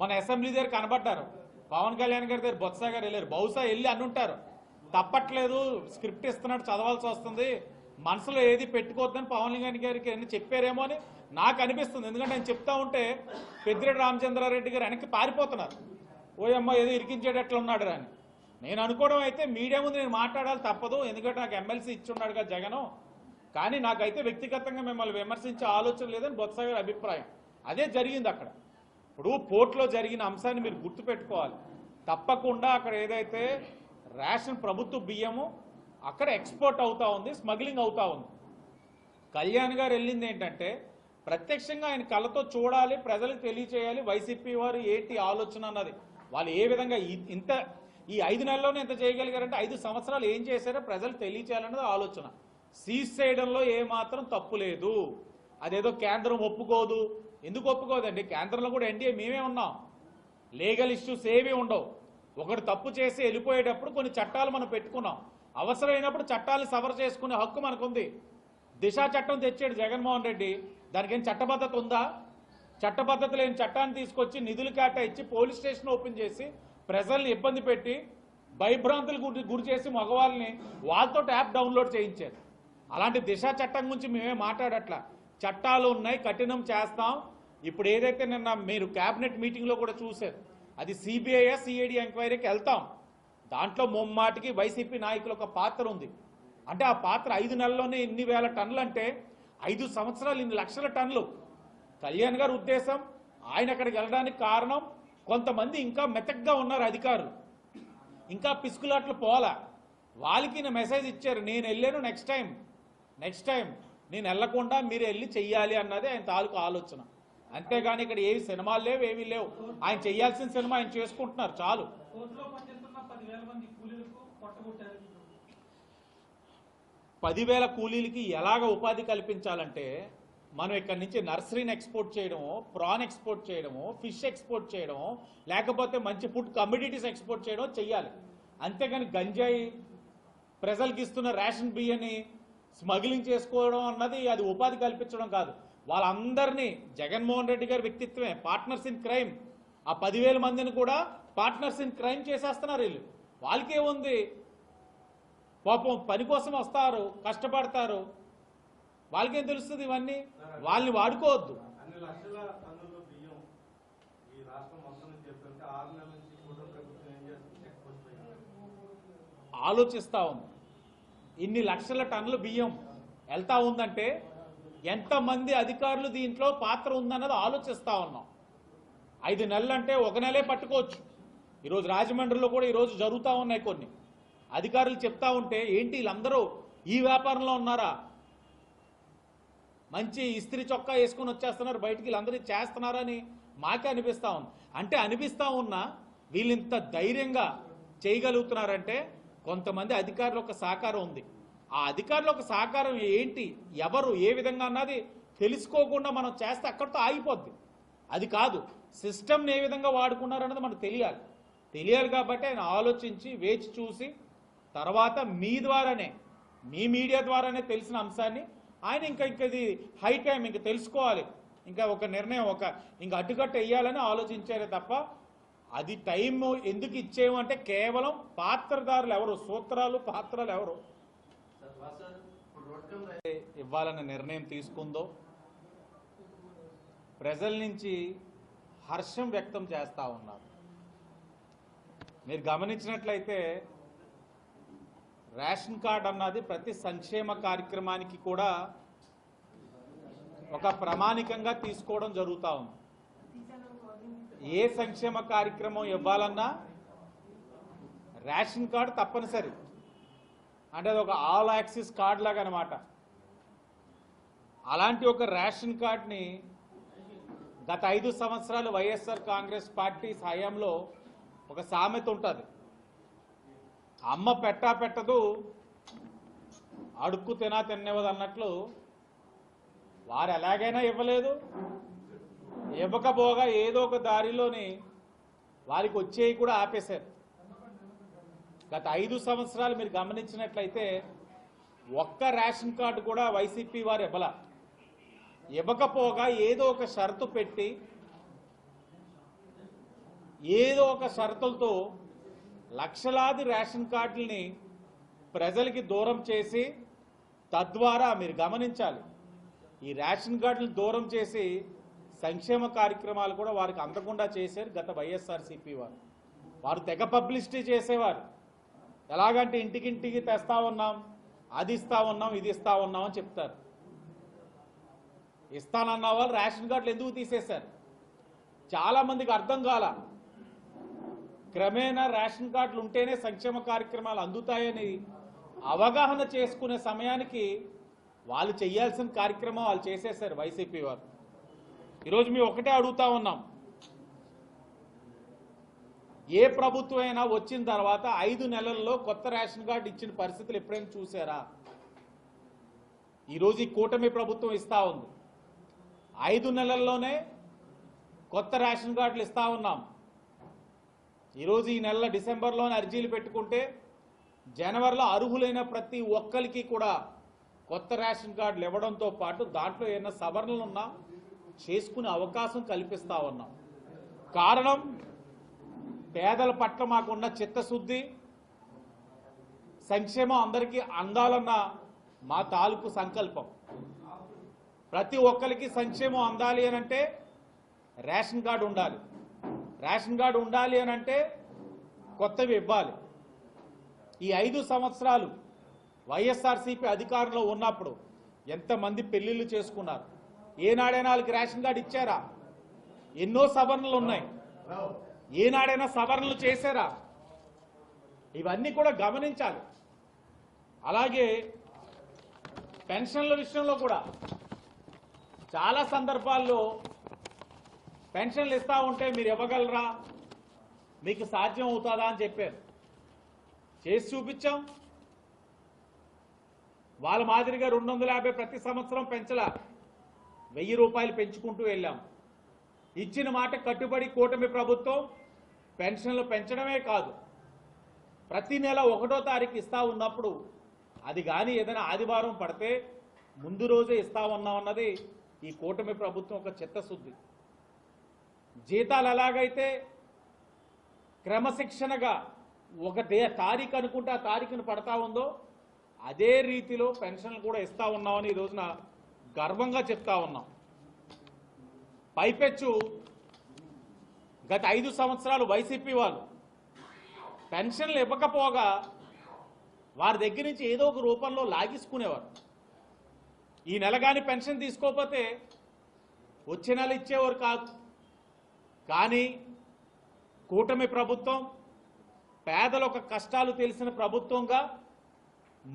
మన అసెంబ్లీ దగ్గర కనబడ్డారు. పవన్ కళ్యాణ్ గారి దగ్గర బొత్స గారు వెళ్ళారు. బహుశా వెళ్ళి అనుంటారు తప్పట్లేదు స్క్రిప్ట్ ఇస్తున్నాడు చదవాల్సి వస్తుంది. మనసులో ఏది పెట్టుకోవద్దని పవన్ కళ్యాణ్ గారికి అని చెప్పారేమో అని నాకు అనిపిస్తుంది. ఎందుకంటే నేను చెప్తా ఉంటే పెద్దిరెడ్డి రామచంద్రారెడ్డి గారు వెనక్కి పారిపోతున్నారు. ఓయమ్మ ఏదో ఇరికించేటట్లు ఉన్నాడు అని. నేను అనుకోవడం అయితే మీడియా ముందు నేను మాట్లాడాలి తప్పదు. ఎందుకంటే నాకు ఎమ్మెల్సీ ఇచ్చున్నాడు కదా జగను. కానీ నాకైతే వ్యక్తిగతంగా మిమ్మల్ని విమర్శించే ఆలోచన లేదని బొత్స గారి అభిప్రాయం. అదే జరిగింది అక్కడ. ఇప్పుడు పోర్ట్లో జరిగిన అంశాన్ని మీరు గుర్తుపెట్టుకోవాలి. తప్పకుండా అక్కడ ఏదైతే రేషన్ ప్రభుత్వ బియ్యము అక్కడ ఎక్స్పోర్ట్ అవుతా ఉంది స్మగ్లింగ్ అవుతా ఉంది. కళ్యాణ్ గారు వెళ్ళింది ఏంటంటే ప్రత్యక్షంగా ఆయన కళ్ళతో చూడాలి ప్రజలకు తెలియచేయాలి వైసీపీ వారు ఏంటి ఆలోచన అన్నది. వాళ్ళు ఏ విధంగా ఇంత ఈ ఐదు నెలల్లోనే ఎంత చేయగలిగారంటే ఐదు సంవత్సరాలు ఏం చేశారో ప్రజలు తెలియచేయాలన్నది ఆలోచన. సీజ్ చేయడంలో ఏ మాత్రం తప్పు లేదు. అదేదో కేంద్రం ఒప్పుకోదు ఎందుకు ఒప్పుకోదండి? కేంద్రంలో కూడా ఎన్డీఏ మేమే ఉన్నాం. లీగల్ ఇష్యూస్ ఏమీ ఉండవు. ఒకటి తప్పు చేసి వెళ్ళిపోయేటప్పుడు కొన్ని చట్టాలు మనం పెట్టుకున్నాం. అవసరమైనప్పుడు చట్టాలను సవర్ చేసుకునే హక్కు మనకుంది. దిశా చట్టం తెచ్చాడు జగన్మోహన్ రెడ్డి. దానికి ఏం చట్టబద్ధత ఉందా? చట్టబద్ధత లేని చట్టాన్ని తీసుకొచ్చి నిధులు కేటాయించి పోలీస్ స్టేషన్ ఓపెన్ చేసి ప్రజల్ని ఇబ్బంది పెట్టి భయభ్రాంతులు గురి గురి చేసి మగవాళ్ళని వాళ్ళతో యాప్ డౌన్లోడ్ చేయించారు. అలాంటి దిశ చట్టం గురించి మేమే మాట్లాడట్లా. చట్టాలు ఉన్నాయి కఠినం చేస్తాం. ఇప్పుడు ఏదైతే నిన్న మీరు క్యాబినెట్ మీటింగ్లో కూడా చూశారు అది సిబిఐ సిఐడి ఎంక్వైరీకి వెళ్తాం. దాంట్లో ముమ్మాటికి వైసీపీ నాయకుల ఒక పాత్ర ఉంది. అంటే ఆ పాత్ర ఐదు నెలల్లోనే ఇన్ని వేల టన్నులు అంటే ఐదు సంవత్సరాలు ఇన్ని లక్షల టన్నులు. కళ్యాణ్ గారి ఉద్దేశం ఆయన అక్కడికి వెళ్ళడానికి కారణం కొంతమంది ఇంకా మెతగ్గా ఉన్నారు అధికారులు. ఇంకా పిసుకులాట్లు పోలా వాళ్ళకి మెసేజ్ ఇచ్చారు నేను వెళ్ళాను నెక్స్ట్ టైం నెక్స్ట్ టైం. నేను వెళ్ళకుండా మీరు వెళ్ళి చెయ్యాలి అన్నది ఆయన తాలూకు ఆలోచన. అంతేగాని ఇక్కడ ఏవి సినిమాలు లేవు ఏమీ లేవు. ఆయన చేయాల్సిన సినిమా ఆయన చేసుకుంటున్నారు చాలు. పదివేల కూలీలకి ఎలాగ ఉపాధి కల్పించాలంటే మనం ఇక్కడి నుంచి నర్సరీని ఎక్స్పోర్ట్ చేయడము ప్రాన్ ఎక్స్పోర్ట్ చేయడము ఫిష్ ఎక్స్పోర్ట్ చేయడము లేకపోతే మంచి ఫుడ్ కమ్యూడిటీస్ ఎక్స్పోర్ట్ చేయడం చెయ్యాలి. అంతేగాని గంజాయి ప్రజలకు ఇస్తున్న రేషన్ బియ్యని స్మగ్లింగ్ చేసుకోవడం అన్నది అది ఉపాధి కల్పించడం కాదు. వాళ్ళందరినీ జగన్మోహన్ రెడ్డి గారి వ్యక్తిత్వమే పార్ట్నర్స్ ఇన్ క్రైమ్ ఆ పదివేల మందిని కూడా పార్ట్నర్స్ ఇన్ క్రైమ్ చేసేస్తున్నారు వీళ్ళు. వాళ్ళకేముంది పాపం పని కోసం వస్తారు కష్టపడతారు. వాళ్ళకేం తెలుస్తుంది ఇవన్నీ? వాళ్ళని వాడుకోవద్దు. ఆలోచిస్తా ఉంది. ఇన్ని లక్షల టన్నుల బియ్యం వెళ్తా ఉందంటే ఎంతమంది అధికారులు దీంట్లో పాత్ర ఉందన్నది ఆలోచిస్తూ ఉన్నాం. ఐదు నెలలు అంటే ఒక నెలే పట్టుకోవచ్చు. ఈరోజు రాజమండ్రిలో కూడా ఈరోజు జరుగుతూ ఉన్నాయి కొన్ని. అధికారులు చెప్తా ఉంటే ఏంటి వీళ్ళందరూ ఈ వ్యాపారంలో ఉన్నారా? మంచి ఇస్త్రీ చొక్కా వేసుకొని వచ్చేస్తున్నారు. బయటికి వీళ్ళందరూ చేస్తున్నారని మాకే అనిపిస్తా ఉంది. అంటే అనిపిస్తూ ఉన్నా వీళ్ళు ఇంత ధైర్యంగా చేయగలుగుతున్నారంటే కొంతమంది అధికారుల యొక్క సహకారం ఉంది. ఆ అధికారుల యొక్క సహకారం ఏంటి? ఎవరు? ఏ విధంగా అన్నది తెలుసుకోకుండా మనం చేస్తే అక్కడితో ఆగిపోద్ది. అది కాదు. సిస్టమ్ని ఏ విధంగా వాడుకున్నారన్నది మనకు తెలియాలి. తెలియాలి కాబట్టి ఆయన ఆలోచించి వేచి చూసి తర్వాత మీ ద్వారానే మీ మీడియా ద్వారానే తెలిసిన అంశాన్ని ఆయన ఇంకా ఇంక ఇది హై టైం ఇంకా తెలుసుకోవాలి. ఇంకా ఒక నిర్ణయం ఒక ఇంకా అడ్డుకట్ట వేయాలని ఆలోచించారే తప్ప అది టైం ఎందుకు ఇచ్చేయమంటే కేవలం పాత్రదారులు ఎవరు సూత్రాలు పాత్రలు ఎవరు? ఇవ్వాలన్న నిర్ణయం తీసుకుందో? ప్రజల నుంచి హర్షం వ్యక్తం చేస్తా ఉన్నారు. మీరు గమనించినట్లయితే రేషన్ కార్డ్ అన్నది ప్రతి సంక్షేమ కార్యక్రమానికి కూడా ఒక ప్రామాణికంగా తీసుకోవడం జరుగుతూ ఉంది. ఏ సంక్షేమ కార్యక్రమం ఇవ్వాలన్నా రేషన్ కార్డు తప్పనిసరి. అంటే అది ఒక ఆల్ యాక్సిస్ కార్డు లాగా అనమాట అలాంటి ఒక రేషన్ కార్డ్ని గత ఐదు సంవత్సరాలు వైఎస్ఆర్ కాంగ్రెస్ పార్టీ సాయంలో ఒక సామెత ఉంటుంది. అమ్మ పెట్టా పెట్టదు అడుక్కు తినా తినేవదు అన్నట్లు వారు ఎలాగైనా ఇవ్వలేదు. ఇవ్వకపోగా ఏదో ఒక దారిలోని వారికి వచ్చేవి కూడా ఆపేశారు. గత ఐదు సంవత్సరాలు మీరు గమనించినట్లయితే ఒక్క రేషన్ కార్డు కూడా వైసీపీ వారు ఇవ్వల. ఇవ్వకపోగా ఏదో ఒక షరతు పెట్టి ఏదో ఒక షరతులతో లక్షలాది రేషన్ కార్డుల్ని ప్రజలకి దూరం చేసి తద్వారా మీరు గమనించాలి. ఈ రేషన్ కార్డులు దూరం చేసి సంక్షేమ కార్యక్రమాలు కూడా వారికి అందకుండా చేశారు గత వైఎస్ఆర్సీపీ వారు. వారు తెగ పబ్లిసిటీ చేసేవారు. ఎలాగంటే ఇంటికింటికి తెస్తా ఉన్నాం అది ఇస్తా ఉన్నాం ఇది ఇస్తా ఉన్నాం అని చెప్తారు. ఇస్తానన్న వాళ్ళు రేషన్ కార్డులు ఎందుకు తీసేశారు? చాలా మందికి అర్థం కాల. క్రమేణా రేషన్ కార్డులు ఉంటేనే సంక్షేమ కార్యక్రమాలు అందుతాయని అవగాహన చేసుకునే సమయానికి వాళ్ళు చేయాల్సిన కార్యక్రమం వాళ్ళు చేసేశారు వైసీపీ వారు. ఈరోజు మేము ఒకటే అడుగుతా ఉన్నాం. ఏ ప్రభుత్వం అయినా వచ్చిన తర్వాత ఐదు నెలల్లో కొత్త రేషన్ కార్డు ఇచ్చిన పరిస్థితులు ఎప్పుడైనా చూసారా? ఈరోజు ఈ కూటమి ప్రభుత్వం ఇస్తా ఉంది. ఐదు నెలల్లోనే కొత్త రేషన్ కార్డులు ఇస్తా ఉన్నాం. ఈరోజు ఈ నెల డిసెంబర్లోనే అర్జీలు పెట్టుకుంటే జనవరిలో అర్హులైన ప్రతి ఒక్కరికి కూడా కొత్త రేషన్ కార్డులు ఇవ్వడంతో పాటు దాంట్లో ఏమైనా సవరణలు ఉన్నా చేసుకునే అవకాశం కల్పిస్తా ఉన్నాం కారణం పేదల పట్ల మాకున్న చిత్తశుద్ధి సంక్షేమం అందరికీ అందాలన్న మా తాలూకు సంకల్పం. ప్రతి ఒక్కరికి సంక్షేమం అందాలి అని అంటే రేషన్ కార్డు ఉండాలి. రేషన్ కార్డు ఉండాలి అని అంటే కొత్తవి ఇవ్వాలి. ఈ ఐదు సంవత్సరాలు వైఎస్ఆర్సీపీ అధికారంలో ఉన్నప్పుడు ఎంతమంది పెళ్ళిళ్ళు చేసుకున్నారు? ఏనాడైనా వాళ్ళకి రేషన్ కార్డు ఇచ్చారా? ఎన్నో సవరణలు ఉన్నాయి. ఏనాడైనా సవరణలు చేశారా? ఇవన్నీ కూడా గమనించాలి. అలాగే పెన్షన్ల విషయంలో కూడా చాలా సందర్భాల్లో పెన్షన్లు ఇస్తా ఉంటే మీరు ఇవ్వగలరా? మీకు సాధ్యం అవుతుందా అని చెప్పారు. చేసి చూపించాం. వాళ్ళ మాదిరిగా రెండు వందల యాభై ప్రతి సంవత్సరం పెంచలా. వెయ్యి రూపాయలు పెంచుకుంటూ వెళ్ళాం. ఇచ్చిన మాట కట్టుబడి కూటమి ప్రభుత్వం పెన్షన్లు పెంచడమే కాదు ప్రతి నెల ఒకటో తారీఖు ఇస్తా ఉన్నప్పుడు అది కానీ ఏదైనా ఆదివారం పడితే ముందు రోజే ఇస్తా ఉన్నామన్నది ఈ కూటమి ప్రభుత్వం ఒక చిత్తశుద్ధి. జీతాలు ఎలాగైతే క్రమశిక్షణగా ఒక తారీఖు అనుకుంటే ఆ తారీఖును పడతా ఉందో అదే రీతిలో పెన్షన్లు కూడా ఇస్తా ఉన్నామని ఈ రోజున గర్వంగా చెప్తా ఉన్నాం. పైపెచ్చు గత ఐదు సంవత్సరాలు వైసీపీ వాళ్ళు. పెన్షన్లు ఇవ్వకపోగా వారి దగ్గర నుంచి ఏదో ఒక రూపంలో లాగేసుకునేవారు. ఈ నెల కానీ పెన్షన్ తీసుకోకపోతే వచ్చే నెల ఇచ్చేవారు కాదు. కానీ కూటమి ప్రభుత్వం పేదల ఒక కష్టాలు తెలిసిన ప్రభుత్వంగా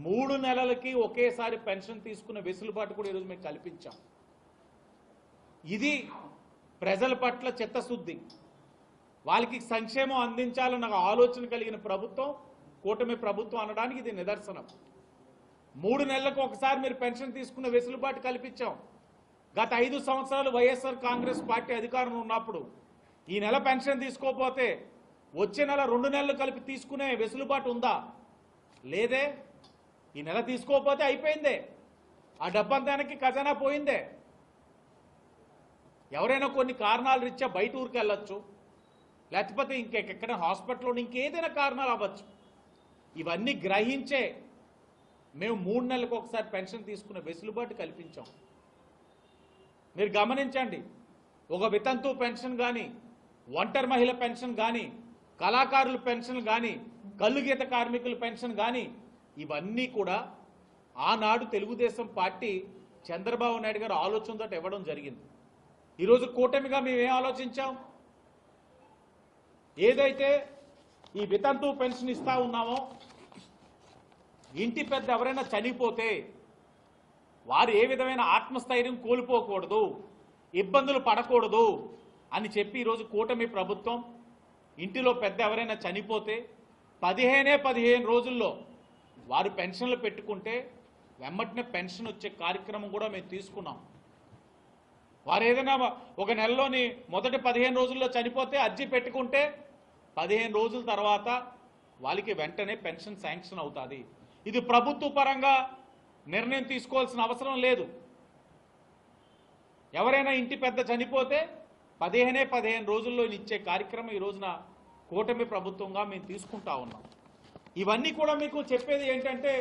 మూడు నెలలకి ఒకేసారి పెన్షన్ తీసుకునే వెసులుబాటు కూడా ఈరోజు మేము కల్పించాం. ఇది ప్రజల పట్ల చిత్తశుద్ధి. వాళ్ళకి సంక్షేమం అందించాలన్న ఆలోచన కలిగిన ప్రభుత్వం కూటమి ప్రభుత్వం అనడానికి ఇది నిదర్శనం. మూడు నెలలకు ఒకసారి మీరు పెన్షన్ తీసుకున్న వెసులుబాటు కల్పించాం. గత ఐదు సంవత్సరాలు వైఎస్ఆర్ కాంగ్రెస్ పార్టీ అధికారంలో ఉన్నప్పుడు ఈ నెల పెన్షన్ తీసుకోకపోతే వచ్చే నెల రెండు నెలలు కలిపి తీసుకునే వెసులుబాటు ఉందా? లేదే. ఈ నెల తీసుకోకపోతే అయిపోయిందే. ఆ డబ్బంతానికి ఖజానా పోయిందే. ఎవరైనా కొన్ని కారణాలు రీత్యా బయట ఊరికి వెళ్ళొచ్చు. లేకపోతే ఇంకెక్కడ హాస్పిటల్లో ఇంకేదైనా కారణాలు అవ్వచ్చు. ఇవన్నీ గ్రహించే మేము మూడు నెలలకు ఒకసారి పెన్షన్ తీసుకునే వెసులుబాటు కల్పించాం. మీరు గమనించండి ఒక వితంతు పెన్షన్ కానీ ఒంటరి మహిళ పెన్షన్ కానీ కళాకారుల పెన్షన్ కానీ కళ్ళు గీత కార్మికుల పెన్షన్ కానీ ఇవన్నీ కూడా ఆనాడు తెలుగుదేశం పార్టీ చంద్రబాబు నాయుడు గారు ఆలోచనతో ఇవ్వడం జరిగింది. ఈరోజు కూటమిగా మేమేం ఆలోచించాం? ఏదైతే ఈ వితంతు పెన్షన్ ఇస్తా ఉన్నామో ఇంటి పెద్ద ఎవరైనా చనిపోతే వారు ఏ విధమైన ఆత్మస్థైర్యం కోల్పోకూడదు ఇబ్బందులు పడకూడదు అని చెప్పి ఈరోజు కూటమి ప్రభుత్వం ఇంటిలో పెద్ద ఎవరైనా చనిపోతే పదిహేనే పదిహేను రోజుల్లో వారు పెన్షన్లు పెట్టుకుంటే వెమ్మటినే పెన్షన్ వచ్చే కార్యక్రమం కూడా మేము తీసుకున్నాం. వారు ఏదైనా ఒక నెలలోని మొదటి పదిహేను రోజుల్లో చనిపోతే అర్జీ పెట్టుకుంటే పదిహేను రోజుల తర్వాత వాళ్ళకి వెంటనే పెన్షన్ శాంక్షన్ అవుతుంది. ఇది ప్రభుత్వ పరంగా నిర్ణయం తీసుకోవాల్సిన అవసరం లేదు. ఎవరైనా ఇంటి పెద్ద చనిపోతే పదిహేనే పదిహేను రోజుల్లో ఇచ్చే కార్యక్రమం ఈ రోజున కూటమి ప్రభుత్వంగా మేము తీసుకుంటా ఉన్నాం. ఇవన్నీ కూడా మీకు చెప్పేది ఏంటంటే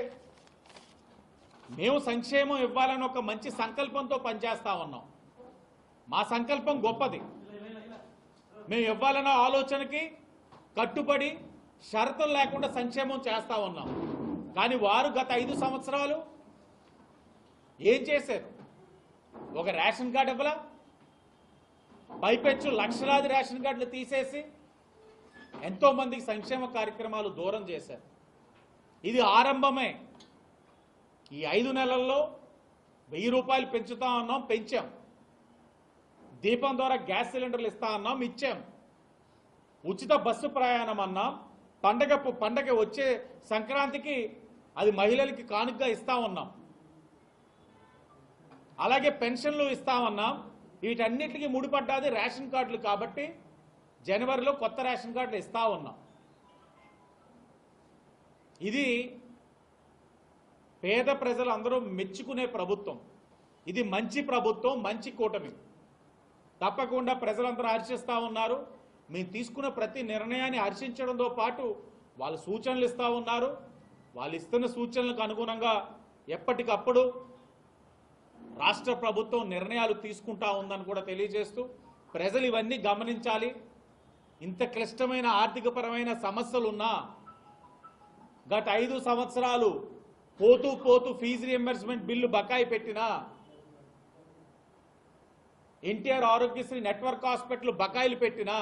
మేము సంక్షేమం ఇవ్వాలని ఒక మంచి సంకల్పంతో పనిచేస్తా ఉన్నాం. మా సంకల్పం గొప్పది. మేము ఇవ్వాలన్న ఆలోచనకి కట్టుబడి షరతులు లేకుండా సంక్షేమం చేస్తా ఉన్నాం. కానీ వారు గత ఐదు సంవత్సరాలు ఏం చేశారు? ఒక రేషన్ కార్డు ఇవ్వలా? పైపెచ్చు లక్షలాది రేషన్ కార్డులు తీసేసి ఎంతో మందికి సంక్షేమ కార్యక్రమాలు దూరం చేశారు. ఇది ఆరంభమే. ఈ ఐదు నెలల్లో వెయ్యి రూపాయలు పెంచుతా అన్నాం పెంచాం. దీపం ద్వారా గ్యాస్ సిలిండర్లు ఇస్తా అన్నాం ఇచ్చాం. ఉచిత బస్సు ప్రయాణం అన్నాం. పండగ పండగ వచ్చే సంక్రాంతికి అది మహిళలకి కానుకగా ఇస్తా ఉన్నాం. అలాగే పెన్షన్లు ఇస్తామన్నాం వీటన్నిటికీ ముడిపడ్డాది రేషన్ కార్డులు కాబట్టి జనవరిలో కొత్త రేషన్ కార్డులు ఇస్తా ఉన్నాం. ఇది పేద ప్రజలందరూ మెచ్చుకునే ప్రభుత్వం. ఇది మంచి ప్రభుత్వం మంచి కూటమి. తప్పకుండా ప్రజలందరూ హర్షిస్తూ ఉన్నారు. మేము తీసుకున్న ప్రతి నిర్ణయాన్ని హర్షించడంతో పాటు వాళ్ళు సూచనలు ఇస్తూ ఉన్నారు. వాళ్ళు ఇస్తున్న సూచనలకు అనుగుణంగా ఎప్పటికప్పుడు రాష్ట్ర ప్రభుత్వం నిర్ణయాలు తీసుకుంటా ఉందని కూడా తెలియజేస్తూ ప్రజలు ఇవన్నీ గమనించాలి. ఇంత క్లిష్టమైన ఆర్థికపరమైన సమస్యలున్నా గత ఐదు సంవత్సరాలు పోతూ పోతూ ఫీజు రియంబర్స్మెంట్ బిల్లు బకాయి పెట్టినా ఎన్టీఆర్ ఆరోగ్యశ్రీ నెట్వర్క్ హాస్పిటల్ బకాయిలు పెట్టినా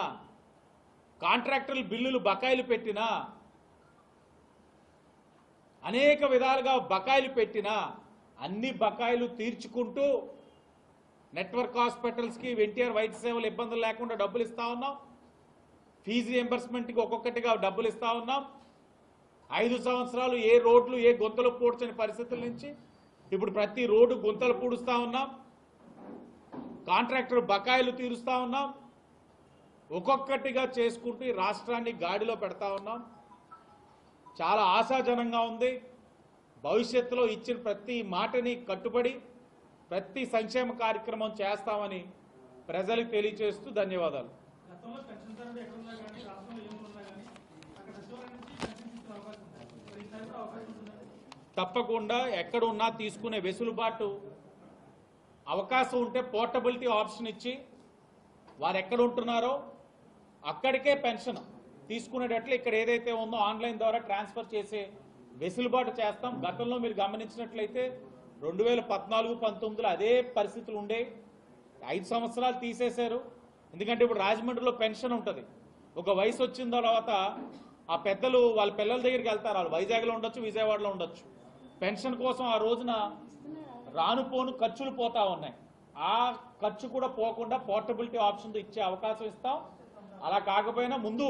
కాంట్రాక్టర్లు బిల్లులు బకాయిలు పెట్టినా అనేక విధాలుగా బకాయిలు పెట్టినా అన్ని బకాయిలు తీర్చుకుంటూ నెట్వర్క్ హాస్పిటల్స్కి ఎన్టీఆర్ వైద్య సేవలు ఇబ్బందులు లేకుండా డబ్బులు ఇస్తా ఉన్నాం. ఫీజు రియంబర్స్మెంట్కి ఒక్కొక్కటిగా డబ్బులు ఇస్తూ ఉన్నాం. ఐదు సంవత్సరాలు ఏ రోడ్లు ఏ గుంతలు పూడ్చని పరిస్థితుల నుంచి ఇప్పుడు ప్రతి రోడ్డు గుంతలు పూడుస్తూ ఉన్నాం. కాంట్రాక్టర్ బకాయిలు తీరుస్తూ ఉన్నాం. ఒక్కొక్కటిగా చేసుకుంటూ ఈ రాష్ట్రాన్ని గాడిలో పెడతా ఉన్నాం. చాలా ఆశాజనంగా ఉంది. భవిష్యత్తులో ఇచ్చిన ప్రతి మాటని కట్టుబడి ప్రతి సంక్షేమ కార్యక్రమం చేస్తామని ప్రజలకు తెలియజేస్తూ ధన్యవాదాలు గతంలో పెన్షన్ ధరలు ఎక్కడ ఉన్నా కానీ రాష్ట్రంలో ఏమి ఉన్నా కానీ అక్కడ సచివాలయం నుంచి పెన్షన్ ఇచ్చే అవకాశం ఉంది మరి ఈసారి కూడా అవకాశం ఉంటుందా తప్పకుండా ఎక్కడున్నా తీసుకునే వెసులుబాటు అవకాశం ఉంటే పోర్టబిలిటీ ఆప్షన్ ఇచ్చి వారు ఎక్కడ ఉంటున్నారో అక్కడికే పెన్షన్ తీసుకునేటట్లు ఇక్కడ ఏదైతే ఉందో ఆన్లైన్ ద్వారా ట్రాన్స్ఫర్ చేసే వెసులుబాటు చేస్తాం. గతంలో మీరు గమనించినట్లయితే రెండు వేల పద్నాలుగు పంతొమ్మిదిలో అదే పరిస్థితులు ఉండే ఐదు సంవత్సరాలు తీసేశారు. ఎందుకంటే ఇప్పుడు రాజమండ్రిలో పెన్షన్ ఉంటుంది. ఒక వయసు వచ్చిన తర్వాత ఆ పెద్దలు వాళ్ళ పిల్లల దగ్గరికి వెళ్తారు. వాళ్ళు వైజాగ్లో ఉండొచ్చు విజయవాడలో ఉండొచ్చు. పెన్షన్ కోసం ఆ రోజున రాను పోను ఖర్చులు పోతా ఉన్నాయి. ఆ ఖర్చు కూడా పోకుండా పోర్టబిలిటీ ఆప్షన్ ఇచ్చే అవకాశం ఇస్తాం. అలా కాకపోయినా ముందు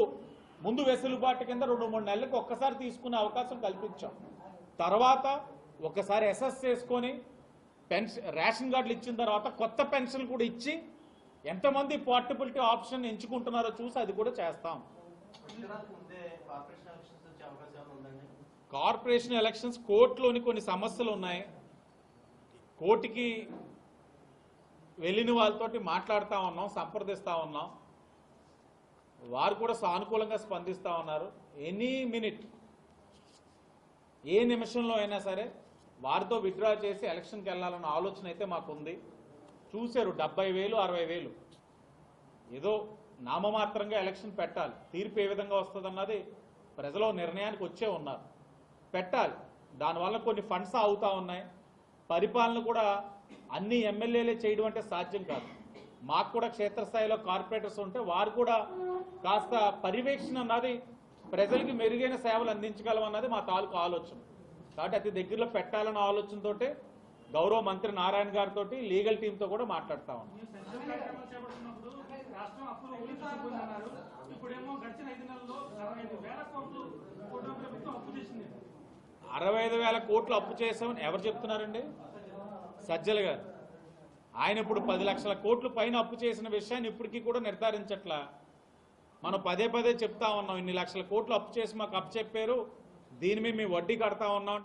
ముందు వెసులుబాటు కింద రెండు మూడు నెలలకు ఒక్కసారి తీసుకునే అవకాశం కల్పించాం. తర్వాత ఒకసారి అసెస్ చేసుకొని పెన్షన్ రేషన్ కార్డులు ఇచ్చిన తర్వాత కొత్త పెన్షన్ కూడా ఇచ్చి ఎంతమంది పోర్టబిలిటీ ఆప్షన్ ఎంచుకుంటున్నారో చూసి అది కూడా చేస్తాం సంక్రాంతి ముందే కార్పొరేషన్ ఎలక్షన్స్ వచ్చే అవకాశం ఏమైనా ఉందండి కార్పొరేషన్ ఎలక్షన్స్ కోర్టులోని కొన్ని సమస్యలు ఉన్నాయి. కోర్టుకి వెళ్ళిన వాళ్ళతోటి మాట్లాడుతూ ఉన్నాం సంప్రదిస్తూ ఉన్నాం. వారు కూడా సానుకూలంగా స్పందిస్తూ ఉన్నారు. ఎనీ మినిట్ ఏ నిమిషంలో అయినా సరే వారితో విత్డ్రా చేసి ఎలక్షన్కి వెళ్ళాలన్న ఆలోచన అయితే మాకుంది. చూశారు డెబ్బై వేలు అరవై వేలు. ఏదో నామమాత్రంగా ఎలక్షన్ పెట్టాలి. తీర్పు ఏ విధంగా వస్తుందన్నది ప్రజలు నిర్ణయానికి వచ్చే ఉన్నారు. పెట్టాలి. దానివల్ల కొన్ని ఫండ్స్ అవుతా ఉన్నాయి. పరిపాలన కూడా అన్ని ఎమ్మెల్యేలే చేయడం అంటే సాధ్యం కాదు. మాకు కూడా క్షేత్రస్థాయిలో కార్పొరేటర్స్ ఉంటే వారు కూడా కాస్త పర్యవేక్షణ అన్నది ప్రజలకి మెరుగైన సేవలు అందించగలం అన్నది మా తాలూకు ఆలోచన. కాబట్టి అతి దగ్గరలో పెట్టాలన్న ఆలోచనతో గౌరవ మంత్రి నారాయణ గారితో లీగల్ టీంతో కూడా మాట్లాడుతా ఉన్నాం. ఇప్పుడేమో గడిచిన ఐదు నెలల్లో అరవై ఐదు వేల కోట్లు ప్రభుత్వం అప్పు చేసింది అరవై ఐదు వేల కోట్లు అప్పు చేసామని ఎవరు చెప్తున్నారండి? సజ్జల గారు. ఆయన ఇప్పుడు పది లక్షల కోట్లు పైన అప్పు చేసిన విషయాన్ని ఇప్పటికీ కూడా నిర్ధారించట్లా? మనం పదే పదే చెప్తా ఉన్నాం ఇన్ని లక్షల కోట్లు అప్పు చేసి మాకు అప్పు చెప్పారు దీని మీద మేము వడ్డీ కడతా ఉన్నాం.